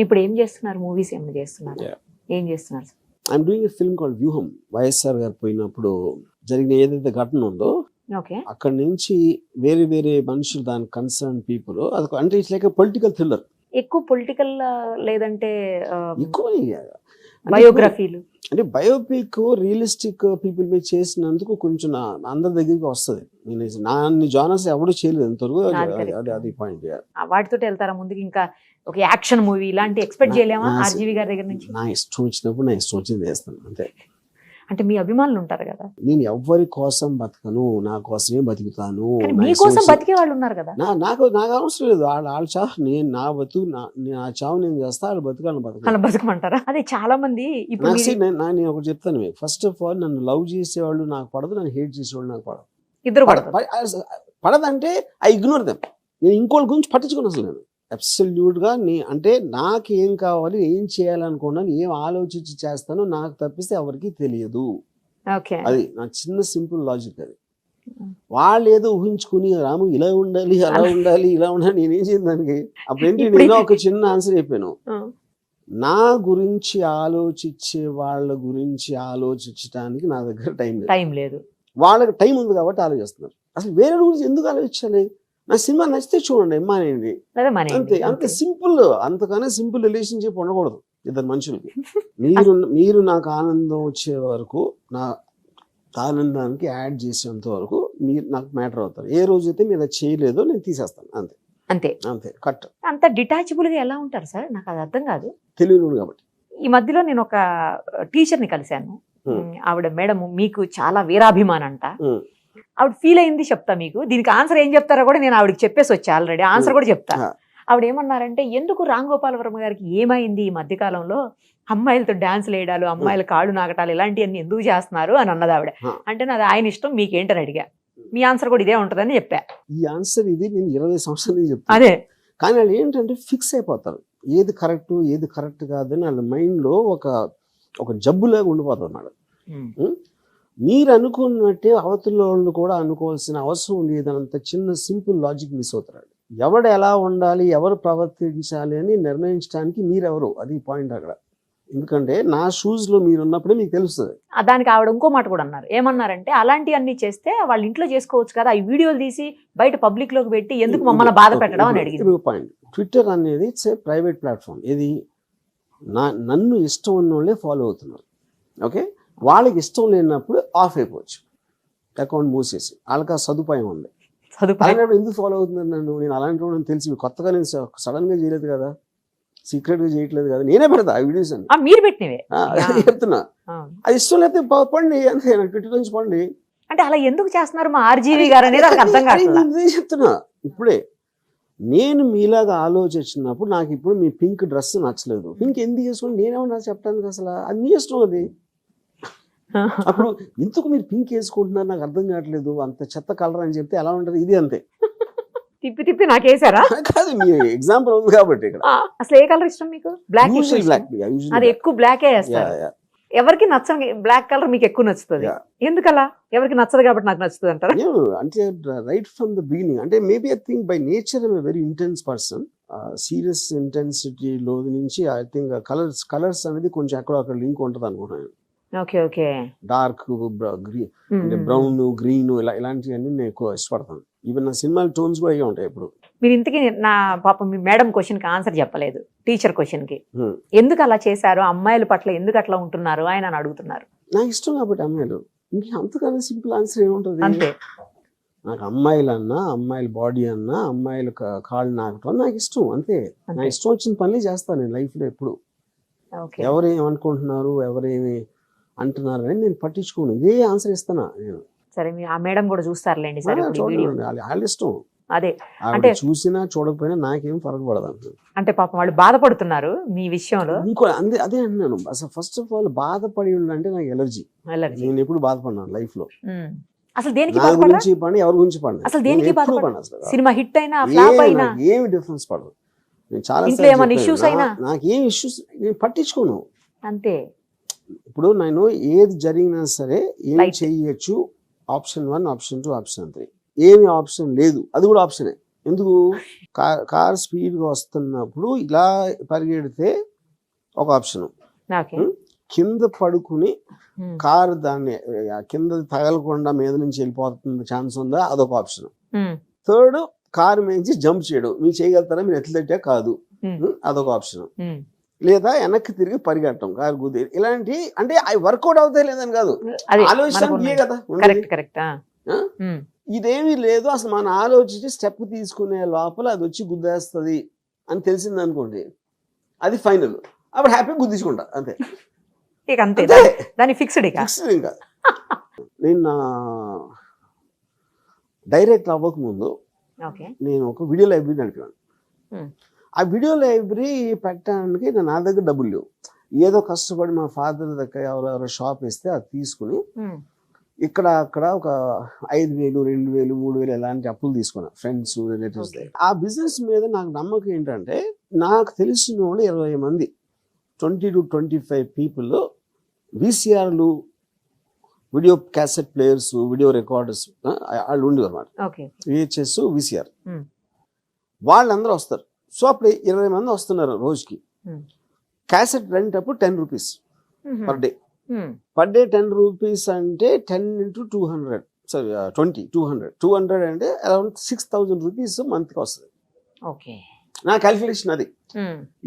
ఇప్పుడు ఏం చేస్తున్నారు? మూవీస్ ఏమైనా చేస్తున్నారు. ఏం చేస్తున్నారు? I'm doing a film call Vyooham YSR గారు పోయినప్పుడు జరిగిన ఏదైతే ఘటన ఉందో ఓకే. అక్కడి నుంచి వేరే వేరే మనుషులు దాని కన్సర్న్ పీపుల్ అది అంటే ఇట్స్ లైక్ పొలిటికల్ థ్రిల్లర్ ఎక్కువ పొలిటికల్ లేదంటే ఎక్కువ బయోగ్రఫీలు. అంటే బయోపిక్ రియలిస్టిక్ పీపుల్ మీద చేసినందుకు కొంచెం నా- అందరి దగ్గరికి వస్తుంది. నేను నాన్ని జానర్స్ ఎవరు చేయలేదు ఇంతవరకు. అది- అది పాయింట్ వాటితో వెళ్తారా ముందుకి? ఇంకా ఒక యాక్షన్ మూవీ ఇలాంటి ఎక్స్పెక్ట్ చేయలేమా ఆర్జీవి గారి దగ్గర నుంచి? నా ఇష్టం వచ్చినప్పుడు నా ఇష్టం వచ్చింది చేస్తాను అంతే. అంటే మీ అభిమానులు ఉంటారు కదా. నేను ఎవ్వరి కోసం బతకను నా కోసమే బతుకుతాను మీకోసం వచ్చి- బతికే వాళ్ళు ఉన్నారు కదా. నా నాకు నాకు అవసరం లేదు. వాళ్ళ వాళ్ళ చావు నేను నా బతుకు నా చావు నేను చేస్తా వాళ్ళు బతుకాలను బతుకు అలా బతకమంటారా? అదే చాలా మంది ఇప్పుడు నేను ఒకటి చెప్తాను ఫస్ట్ ఆఫ్ ఆల్ నన్ను లవ్ చేసేవాళ్ళు నాకు పడదు నన్ను హేట్ చేసేవాళ్ళు నాకు పడదు. ఇద్దరు పడ- పడతారు. పడ- పడదంటే ఐ ఇగ్నోర్ దెమ్. నేను ఇంకోళ్ళ గురించి పట్టించుకుని అసలు నేను. అబ్సల్యూట్గా నీ అంటే నాకు ఏం కావాలి ఏం చేయాలనుకున్నాను ఏం ఆలోచించి చేస్తానో నాకు తప్పిస్తే ఎవరికి తెలియదు. అది నా చిన్న సింపుల్ లాజిక్ అది. వాళ్ళు ఏదో ఊహించుకుని రాము ఇలా ఉండాలి అలా ఉండాలి ఇలా ఉండాలి నేనేం చేయను దానికి? అప్పుడేంటి నేను ఒక చిన్న ఆన్సర్ చెప్పాను. నా గురించి ఆలోచించే వాళ్ళ గురించి ఆలోచించడానికి నా దగ్గర టైం లేదు. టైం లేదు. వాళ్ళకి టైం ఉంది కాబట్టి ఆలోచిస్తున్నారు. అసలు వేరే గురించి ఎందుకు ఆలోచించాలి? నా సినిమా నచ్చితే చూడండి అమ్మా అనేది. లేదా మన అంతే అంత సింపుల్ అంతకన్నా సింపుల్ రిలేషన్షిప్ ఉండకూడదు ఇద్దరు మనుషులకి. మీరు మీరు నాకు ఆనందం వచ్చే వరకు నా ఆనందానికి యాడ్ చేసేంత వరకు మీరు నాకు మ్యాటర్ అవుతారు. ఏ రోజైతే మీరు అది చేయలేదో నేను తీసేస్తాను అంతే. అంతే. అంతే కట్ అంత డిటాచబుల్గా ఎలా ఉంటారు సార్? నాకు అది అర్థం కాదు. తెలియను కాబట్టి. ఈ మధ్యలో నేను ఒక టీచర్ని కలిశాను. ఆవిడ మేడం మీకు చాలా వీరాభిమానం అంట Hmm. ఆవిడ ఫీల్ అయింది చెప్తా మీకు. దీనికి ఆన్సర్ ఏం చెప్తారో కూడా నేను ఆవిడకి చెప్పేసి వచ్చా ఆల్రెడీ ఆన్సర్. కూడా చెప్తా. ఆవిడ ఏమన్నారంటే ఎందుకు రామ్ గోపాల్ వర్మ గారికి ఏమైంది ఈ మధ్య కాలంలో? అమ్మాయిలతో డాన్స్ వేయడాలు అమ్మాయిల కాళ్ళు నాగటాలు ఇలాంటివన్నీ ఎందుకు చేస్తున్నారు? అని అన్నది ఆవిడ. అంటే నాది ఆయన ఇష్టం మీకేంటని అడిగా. మీ ఆన్సర్ కూడా ఇదే ఉంటుందని చెప్పా. ఈ ఆన్సర్ ఇది నేను ఇరవై సంవత్సరాల నుంచి చెప్తాను అదే. కానీ వాళ్ళు ఏంటంటే ఫిక్స్ అయిపోతారు. ఏది కరెక్ట్ ఏది కరెక్ట్ కాదని వాళ్ళ మైండ్లో ఒక ఒక జబ్బులాగా ఉండిపోతుంది మేడం మీరు అనుకున్నట్టే అవతల వాళ్ళు కూడా అనుకోవాల్సిన అవసరం లేదనంత చిన్న సింపుల్ లాజిక్ మిస్ అవుతారు ఎవడు ఎలా ఉండాలి ఎవరు ప్రవర్తించాలి అని నిర్ణయించడానికి మీరెవరు? అది పాయింట్ అక్కడ. ఎందుకంటే నా షూస్లో మీరు ఉన్నప్పుడే మీకు తెలుస్తుంది. దానికి ఆవిడ ఇంకో మాట కూడా అన్నారు. ఏమన్నారంటే అలాంటివన్నీ చేస్తే వాళ్ళ ఇంట్లో చేసుకోవచ్చు కదా ఈ వీడియోలు తీసి బయట పబ్లిక్లోకి పెట్టి ఎందుకు మమ్మల్ని బాధ పెట్టడం? అని అడిగింది. పాయింట్ ట్విట్టర్ అనేది ఇట్స్ ఏ ప్రైవేట్ ప్లాట్ఫామ్ ఇది నా నన్ను ఇష్టం ఉన్న వాళ్ళే ఫాలో అవుతున్నారు. ఓకే వాళ్ళకి ఇష్టం లేనప్పుడు ఆఫ్ అయిపోవచ్చు. అకౌంట్ మూసేసి. వాళ్ళకి ఆ సదుపాయం ఉంది. సదుపాయం. ఎందుకు ఫాలో అవుతున్నారు నన్ను? నేను అలాంటి వాడిని తెలిసి కొత్తగా నేను సడన్గా చేయలేదు కదా? సీక్రెట్గా చేయట్లేదు కదా? నేనే పెడతా ఆ వీడియోస్ అని మీరు పెట్టినవే. చెప్తున్నా. అది ఇష్టం లేకపోతే పండి అంతే ట్విట్టర్ నుంచి పండి. అంటే అలా ఎందుకు చేస్తున్నారు మా ఆర్జీవి గారు అనేది అర్థం ఇదే చెప్తున్నా. ఇప్పుడే నేను మీలాగా ఆలోచించినప్పుడు నాకు ఇప్పుడు మీ పింక్ డ్రెస్ నచ్చలేదు. పింక్ ఎందుకు వేసుకోండి నేనేమన్నా చెప్పడానికి అసలు? అది మీ ఇష్టం అది. అప్పుడు ఎందుకు మీరు పింక్ వేసుకుంటున్నారు? నాకు అర్థం కావట్లేదు. అంత చెత్త కలర్ అని చెప్తే ఎలా ఉంటది? ఇది అంతే. తిప్పి తిప్పి నాకేసారా కాదు మీ ఎగ్జాంపుల్ ఉంది కాబట్టి ఇక్కడ. అసలు ఏ కలర్ ఇష్టం మీకు? బ్లాక్ బ్లాక్ అది ఎక్కువ బ్లాకే వేస్తారు. ఎవరికి నచ్చని బ్లాక్ కలర్ మీకు ఎక్కువ నచ్చుతుంది? ఎందుకలా? ఎవరికి నచ్చదు కాబట్టి నాకు నచ్చుతుంది అంటారా? అంటే రైట్ ఫ్రమ్ ద బిగినింగ్ అంటే maybe I think by nature I'm very intense person serious ఇంటెన్సిటీలో నుంచి ఐ థింక్ కలర్స్ కలర్స్ అనేది కొంచెం ఎక్కడో అక్కడ లింక్ ఉంటుంది అనుకుంటున్నాను ఓకే ఓకే. డార్క్ అంటే బ్రౌన్ గ్రీన్ ఇలా ఇలాంటివన్నీ నేను ఎక్కువ ఇష్టపడతాను. ఈవెన్ నా సినిమాల టోన్స్ కూడా ఉంటాయి ఇప్పుడు. మీరు ఇంతకీ నా పాపం మీ మేడం క్వశ్చన్కి ఆన్సర్ చెప్పలేదు టీచర్ క్వశ్చన్కి Hmm. ఎందుకు అలా చేశారు? అమ్మాయిల పట్ల ఎందుకు అట్లా ఉంటున్నారు? ఆయన అని అడుగుతున్నారు. నాకు ఇష్టం కాబట్టి అమ్మాయిలు. ఇంకా అంతకన్నా సింపుల్ ఆన్సర్ ఏముంటుంది? అంతే. నాకు అమ్మాయిలు అన్నా అమ్మాయిల బాడీ అన్నా అమ్మాయిల కాళ్ళు నాకటం నాకు ఇష్టం అంతే. నా ఇష్టం వచ్చిన పనులే చేస్తాను నేను లైఫ్లో ఎప్పుడు. ఓకే. ఎవరు ఏమనుకుంటున్నారు? ఎవరేమి అంటున్నారు అని నేను పట్టించుకోను. ఇదే ఆన్సర్ ఇస్తానా నేను. సరే మీ ఆ మేడం కూడా చూస్తారులేండి సరే చూడండి వీడియో. వాళ్ళ ఇష్టం అదే అంటే- చూసినా చూడకపోయినా నాకేం ఫరక పడదు. అంటే పాపం వాళ్ళు బాధపడుతున్నారు మీ విషయంలో. ఇంకో అందే అదే అంటున్నాను. అసలు ఫస్ట్ ఆఫ్ ఆల్ బాధపడి అంటే నాకు ఎలర్జీ. అలర్జీ నేను ఎప్పుడు బాధపడినాను లైఫ్లో. అసలు దేనికి నా గురించి పడి ఎవరి గురించి పడి అసలు దేనికి అసలు. సినిమా హిట్ అయినా ఫ్లాప్ అయినా? ఏమి డిఫరెన్స్ పడదు. నేను చాలా? నాకు ఏం ఇష్యూస్ నేను పట్టించుకోను. అంతే. ఇప్పుడు నేను ఏది జరిగినా సరే ఏం. చెయ్యొచ్చు option one option two option three ఏమి ఆప్షన్ లేదు. అది కూడా ఆప్షనే ఎందుకు? కార్ స్పీడ్గా వస్తున్నప్పుడు ఇలా పరిగెడితే ఒక ఆప్షన్ కింద పడుకుని కారు దాన్ని కింద తగలకుండా మీద నుంచి వెళ్ళిపోతుంది ఛాన్స్ ఉందా? అదొక ఆప్షన్ థర్డ్ కారు మేంచి జంప్ చేయడం. మీరు చేయగలుగుతారా? మీరు ఎట్లయితే కాదు? అదొక ఆప్షన్. లేదా వెనక్కి తిరిగి పరిగెట్టడం కారు గుద్ది ఇలాంటి అంటే అవి వర్కౌట్ అవుతాయి లేదని కాదు. ఇయే కదా. కరెక్ట్. ఇదేమీ లేదు. అసలు మనం ఆలోచించి స్టెప్ తీసుకునే లోపల అది వచ్చి గుద్దేస్తుంది అని తెలిసింది అనుకోండి అది ఫైనల్ అప్పుడు హ్యాపీ గుద్దించుకుంటా అంతే. ఇక అంతే. అంతే. దాని- ఫిక్స్డ్ ఇక. ఫిక్స్డ్ ఇంకా. నేను నా డైరెక్ట్ అవ్వకముందు నేను ఒక వీడియో లైబ్రరీ నడిపాను. ఆ వీడియో లైబ్రరీ పెట్టడానికి నా- నా దగ్గర డబ్బులు లేవు. ఏదో కష్టపడి మా ఫాదర్ దగ్గర ఎవరెవరో షాప్ ఇస్తే అది తీసుకుని ఇక్కడ అక్కడ ఒక ఐదు వేలు రెండు వేలు మూడు వేలు ఎలాంటి అప్పులు తీసుకున్నా ఫ్రెండ్స్ రిలేటివ్స్ Okay. ఆ బిజినెస్ మీద నాకు నమ్మకం ఏంటంటే నాకు తెలిసిన వాళ్ళు ఇరవై మంది. Twenty to twenty five people వీసీఆర్లు video cassette players video recorders వాళ్ళు ఉండేవారు అనమాట విహెచ్ఎస్ వీసీఆర్. వాళ్ళందరూ వస్తారు. సో అప్పుడు ఇరవై మంది వస్తున్నారు రోజుకి. Hmm. క్యాసెట్ రెంట్ అప్పుడు ten rupees um, per day. Um, per day ten rupees అంటే ten into two hundred. Sorry twenty two hundred. Two hundred అంటే అరౌండ్ సిక్స్ థౌజండ్ రూపీస్ మంత్కి వస్తుంది. ఓకే. నా క్యాలిక్యులేషన్ అది.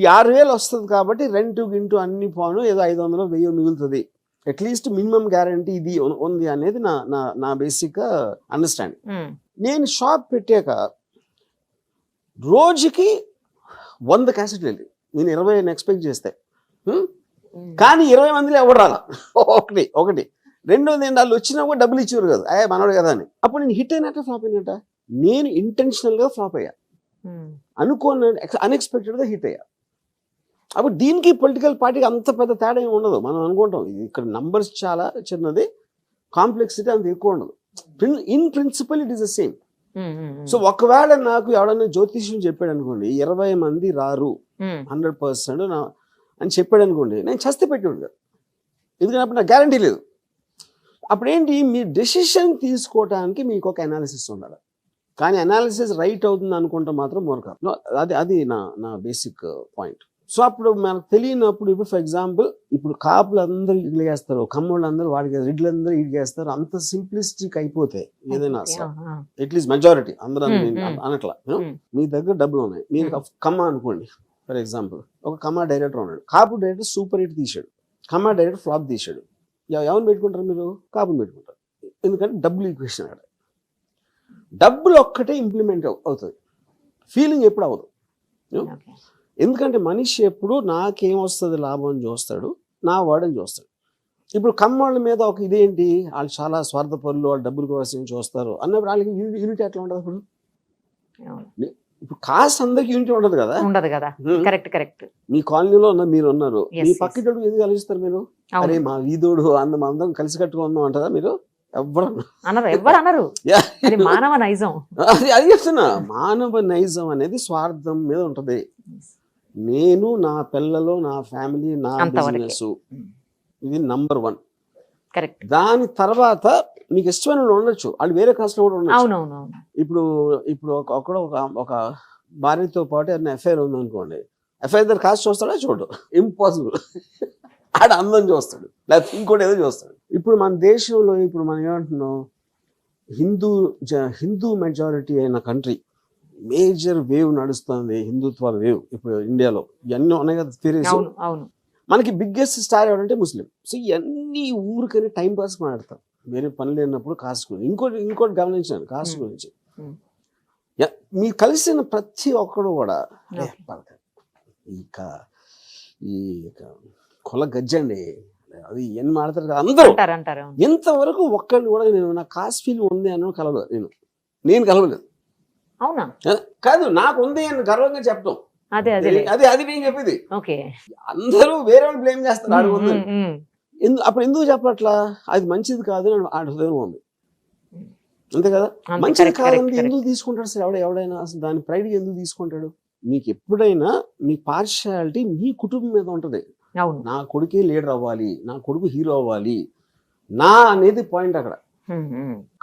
ఈ ఆరు వేలు వస్తుంది కాబట్టి రెంట్ గింటు అన్ని పోను ఏదో ఐదు వందలు వెయ్యి మిగులుతుంది. అట్లీస్ట్ మినిమం గ్యారంటీ ఇది ఉంది అనేది నా నా నా బేసిక్ అండర్స్టాండింగ్ ఉమ్, నేను షాప్ పెట్టాక రోజుకి వంద క్యాసెట్లు వెళ్ళి నేను ఇరవై ఎక్స్పెక్ట్ చేస్తే. కానీ ఇరవై మందిలో ఎవరు రాలా? ఒకటి ఒకటి. రెండోది ఏంటి వాళ్ళు వచ్చినా కూడా డబ్బులు ఇచ్చేవారు కదా. అయ్యా మనోడు కదా అని. అప్పుడు నేను హిట్ అయినట్ట ఫ్లాప్ అయినట్ట? నేను intentional గా ఫ్లాప్ అయ్యా. అనుకోని unexpected గా హిట్ అయ్యా. అప్పుడు దీనికి పొలిటికల్ పార్టీకి అంత పెద్ద తేడా ఏమి ఉండదు. మనం అనుకుంటాం ఇక్కడ నంబర్స్ చాలా చిన్నది కాంప్లెక్సిటీ అంత ఎక్కువ ఉండదు. In principle it is the same so ఒకవేళ నాకు ఎవడన్నా జ్యోతిష్యం చెప్పాడు అనుకోండి ఇరవై మంది రారు హండ్రెడ్ పర్సెంట్ అని చెప్పాడు అనుకోండి నేను చస్తే పెట్టాడు కదా. ఎందుకంటే అప్పుడు నాకు గ్యారంటీ లేదు. అప్పుడు ఏంటి మీ డెసిషన్ తీసుకోవడానికి మీకు ఒక అనాలిసిస్ ఉండాలి. కానీ అనాలిసిస్ రైట్ అవుతుంది అనుకుంటే మాత్రం మూర్ఖం అది అది నా నా బేసిక్ పాయింట్ సో అప్పుడు మనకు తెలియనప్పుడు ఇప్పుడు ఫర్ ఎగ్జాంపుల్ ఇప్పుడు కాపులు అందరూ ఇడ్లు వేస్తారు కమ్మోళ్ళు అందరూ వాడికి రెడ్లు అందరూ ఇడ్లు వేస్తారు అంత సింప్లిస్టిక్ అయిపోతే ఏదైనా అట్లీస్ట్ మెజారిటీ అందరూ. అనట్లా. మీ దగ్గర డబ్బులు ఉన్నాయి. మీరు కమ్మ అనుకోండి ఫర్ ఎగ్జాంపుల్ ఒక కమ్మ డైరెక్టర్ ఉన్నాడు. కాపు డైరెక్టర్ సూపర్ హిట్ తీశాడు. కమ్మ డైరెక్టర్ ఫ్లాప్ తీశాడు. ఎవ- ఎవరిని పెట్టుకుంటారు మీరు? కాపుని పెట్టుకుంటారు. ఎందుకంటే డబ్బులు ఈక్వేషన్ అక్కడ. డబ్బులు ఒక్కటే ఇంప్లిమెంట్ అవుతుంది ఫీలింగ్ ఎప్పుడు అవ్వదు. ఎందుకంటే మనిషి ఎప్పుడు నాకేం వస్తుంది లాభం అని చూస్తాడు నా వాడని చూస్తాడు. ఇప్పుడు కమ్మోళ్ళ మీద ఒక ఇదేంటి? వాళ్ళు చాలా స్వార్థపరులు వాళ్ళు డబ్బుల కోసం చూస్తారు అన్నప్పుడు వాళ్ళకి యూనిటీ ఎట్లా ఉంటుంది అప్పుడు? అవును. ఇప్పుడు కాస్ట్ అందరికి యూనిటీ ఉండదు కదా? ఉండదు కదా. Correct correct. మీ కాలనీలో ఉన్న మీరు ఉన్నారు మీ. పక్కటోడు ఎందుకు కలిస్తారు మీరు? అరే మా వీధోడు అందం అందం కలిసి కట్టుకుందాం అంటారా మీరు? అనరు ఎవరు అనరు. మానవ నైజం. అది అది చెప్తున్నా. మానవ నైజం అనేది స్వార్థం మీద ఉంటది. నేను నా పిల్లలు నా ఫ్యామిలీ నా. బిజినెస్ ఇది నంబర్ వన్. కరెక్ట్. దాని తర్వాత మీకు ఇష్టమైన ఉండొచ్చు. వాళ్ళు వేరే కాస్ట్ కూడా ఉండొచ్చు. ఇప్పుడు ఇప్పుడు ఒక ఒకడు ఒక ఒక భార్యతో పాటు ఏదైనా ఎఫ్ఐఆర్ ఉంది అనుకోండి ఎఫ్ఐఆర్ దగ్గర కాస్ట్ చూస్తాడా చూడు. ఇంపాసిబుల్ ఆడ అందం చూస్తాడు. లేకపోతే ఇంకోటి ఏదో చూస్తాడు. ఇప్పుడు మన దేశంలో ఇప్పుడు మనం ఏమంటున్నాం? హిందూ హిందూ మెజారిటీ అయిన కంట్రీ మేజర్ వేవ్ నడుస్తుంది హిందుత్వ వేవ్ ఇప్పుడు ఇండియాలో ఇవన్నీ ఉన్నాయి కదా అవును మనకి బిగ్గెస్ట్ స్టార్ ఎవరంటే ముస్లిం సో ఇవన్నీ ఊరికనే టైం పాస్ మాట్లాడతారు వేరే పని లేనప్పుడు కాస్ట్ గురించి ఇంకోటి ఇంకోటి గమనించాను కాస్ట్. గురించి Hmm. యా- మీ కలిసిన ప్రతి ఒక్కడు కూడా "అరే, Okay. పడక. ఈ కొల గజ్జండి అది ఎన్ని మాడతారు కదా అందరూ. ఎంతవరకు ఒక్కడిని కూడా నేను నా కాస్ట్ ఫీల్ ఉంది అని కలవలేదు నేను నేను కలవలేదు అవునా? కాదు నాకు ఉంది అని గర్వంగా చెప్పడం అదే అదే. అది అది నేను చెప్పేది. ఓకే. అందరూ వేరే వాళ్ళు బ్లేమ్ చేస్తారు ఆడు ఉంది అప్పుడు ఎందుకు చెప్పట్లా? అది మంచిది కాదు అని హృదయం ఉంది. అంతే కదా? మంచిది కాదండి correct. ఎందుకు తీసుకుంటాడు సార్? ఎవడ ఎవడైనా అసలు దాని ప్రైడ్ ఎందుకు తీసుకుంటాడు? మీకు ఎప్పుడైనా మీ పార్షియాలిటీ మీ కుటుంబం మీద ఉంటది. నా కొడుకే లీడర్ అవ్వాలి నా కొడుకు హీరో అవ్వాలి నా అనేది పాయింట్ అక్కడ.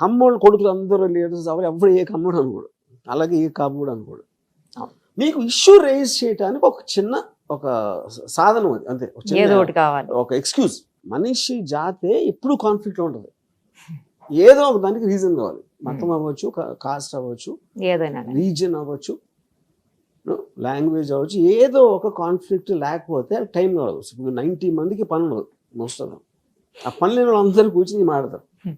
కమ్మోళ్ళ కొడుకులు అందరూ లీడర్స్ అవ్వాలి ఎవరు ఏ కమ్మడు అనుకోడు. అలాగే ఏ కాపు కూడా. మీకు ఇష్యూ రేజ్ చేయడానికి ఒక చిన్న ఒక సాధనం అది అంతే. ఏదో ఒకటి కావాలి. ఒక ఎక్స్క్యూజ్. మనిషి జాతే ఎప్పుడు కాన్ఫ్లిక్ట్ ఉంటుంది. ఏదో ఒక దానికి రీజన్ కావాలి. మతం అవ్వచ్చు కాస్ట్ అవ్వచ్చు ఏదైనా. రీజన్ అవ్వచ్చు లాంగ్వేజ్ అవ్వచ్చు ఏదో ఒక కాన్ఫ్లిక్ట్ లేకపోతే టైం కావచ్చు ఇప్పుడు నైంటీ మందికి పని ఉండదు మోస్ట్ ఆఫ్ ఆ పని లేని వాళ్ళందరూ కూర్చుని మాడతారు Hmm.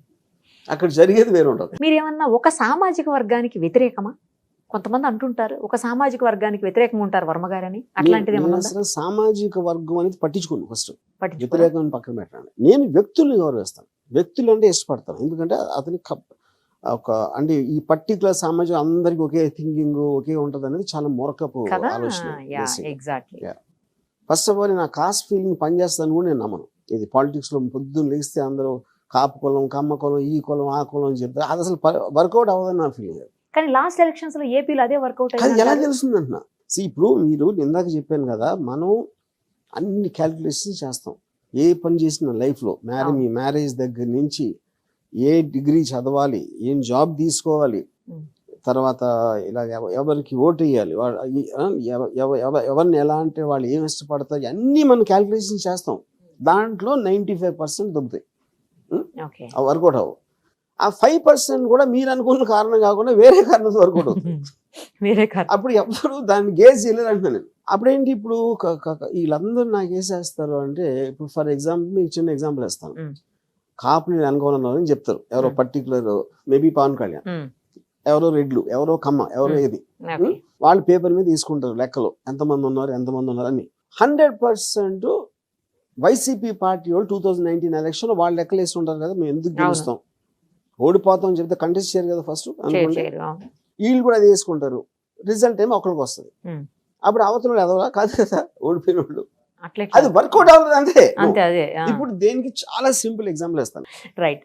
అక్కడ జరిగేది వేరే ఉంటుంది మీరు ఏమన్నా ఒక సామాజిక వర్గానికి వ్యతిరేకమా? కొంతమంది అంటుంటారు ఒక సామాజిక వర్గానికి వ్యతిరేకంగా ఉంటారు వర్మ గారని. అట్లాంటిది నేను ఏమన్నా? అసలు సామాజిక వర్గం అనేది పట్టించుకోను ఫస్ట్? వ్యతిరేకం పక్కన పెట్టండి నేను వ్యక్తుల్ని గౌరవిస్తాను. వ్యక్తులు అంటే ఇష్టపడతాను. ఎందుకంటే అతని ఒక అంటే ఈ పర్టికులర్ సామాజిక అందరికి ఒకే థింకింగ్ ఒకే ఉంటుంది అనేది చాలా మూర్ఖపు కదా? ఆలోచన. ఫస్ట్ ఆఫ్ ఆల్ నా కాస్ట్ ఫీలింగ్ పనిచేస్తాను కూడా నేను నమ్మను. ఇది పాలిటిక్స్లో పొద్దున్న లేస్తే అందరూ కాపు కులం కమ్మ కులం ఈ కులం ఆ కులం అని చెప్తారు అది అసలు వర్కౌట్ అవ్వదని నా ఫీలింగ్ కానీ లాస్ట్ ఎలక్షన్స్లో ఏపీలో అదే వర్కౌట్ అది ఎలా తెలుస్తుంది అంటున్నా See, ఇప్పుడు మీరు ఇందాక చెప్పాను కదా మనం అన్ని క్యాలిక్యులేషన్స్ చేస్తాం. ఏ పని చేసిన లైఫ్లో మ్యారేజ్ మీ మ్యారేజ్ దగ్గర నుంచి ఏ డిగ్రీ చదవాలి ఏం జాబ్ తీసుకోవాలి. తర్వాత ఇలా ఎవ- ఎవరికి ఓటు వేయాలి ఎవరిని ఎలా అంటే వాళ్ళు ఏం ఇష్టపడతారు అన్నీ మనం క్యాలిక్యులేషన్ చేస్తాం. దాంట్లో నైంటీ ఫైవ్ పర్సెంట్ దొరుకుతాయి. ఓకే ఆ వర్కౌట్ అవ్వవు. ఆ ఫైవ్ పర్సెంట్ కూడా మీరు అనుకున్న కారణం కాకుండా వేరే కారణం వర్కౌట్ అవుతుంది. వేరే అప్పుడు ఎవ్వరు దాన్ని గేజ్ చేయలేరు అంటున్నాను నేను. అప్పుడేంటి ఇప్పుడు వీళ్ళందరూ నాకు వేసేస్తారు అంటే ఇప్పుడు ఫర్ ఎగ్జాంపుల్ మీకు చిన్న ఎగ్జాంపుల్ ఇస్తాను Mm. కాపుని అనుకోనున్నారని చెప్తారు. ఎవరో. Particular maybe Pawan Kalyan. ఎవరో రెడ్లు ఎవరో కమ్మ ఎవరో. ఏది. వాళ్ళు పేపర్ మీద తీసుకుంటారు లెక్కలు. ఎంతమంది ఉన్నారు ఎంతమంది ఉన్నారు అని. హండ్రెడ్ పర్సెంట్ వైసీపీ పార్టీ వాళ్ళు టూ థౌజండ్ నైన్టీన్ ఎలక్షన్ వాళ్ళు లెక్కలు వేసి ఉంటారు కదా మేము ఎందుకు. గెలుస్తాం? ఓడిపోతాం చెప్తే కంటెస్ట్ చేయరు కదా ఫస్ట్ అవును. వీళ్ళు కూడా అది వేసుకుంటారు రిజల్ట్ ఏమో ఒకరికి వస్తుంది. అప్పుడు అవతల ఎదవలా? కాదు కదా ఓడిపోయిన వాళ్ళు. అది వర్కౌట్ అవ్వదు అంతే. అంతే అదే ఇప్పుడు దేనికి చాలా సింపుల్ ఎగ్జాంపుల్ ఇస్తాను రైట్